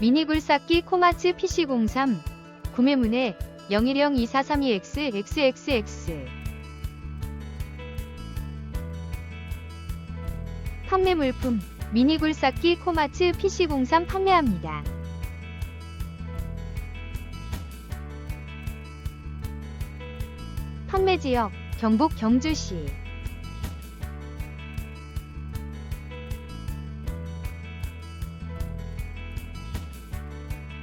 미니 굴삭기 코마츠 PC03 구매문의 01024322X XXX 판매 물품 미니 굴삭기 코마츠 PC03 판매합니다. 판매 지역 경북 경주시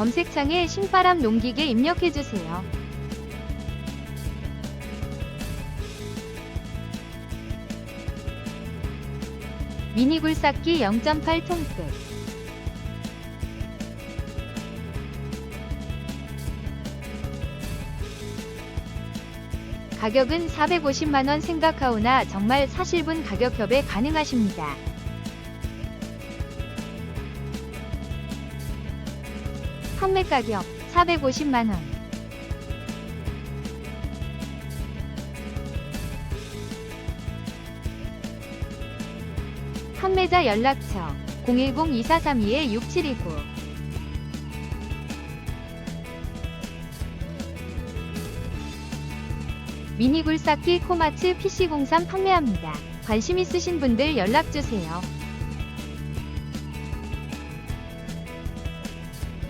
검색창에 신바람 농기계 입력해주세요. 미니 굴삭기 0.8 통끝 가격은 450만원 생각하오나 정말 사실분 가격 협의 가능하십니다. 판매 가격 450만원 판매자 연락처 010-2432-6729 미니 굴삭기 코마츠 PC03 판매합니다. 관심 있으신 분들 연락주세요.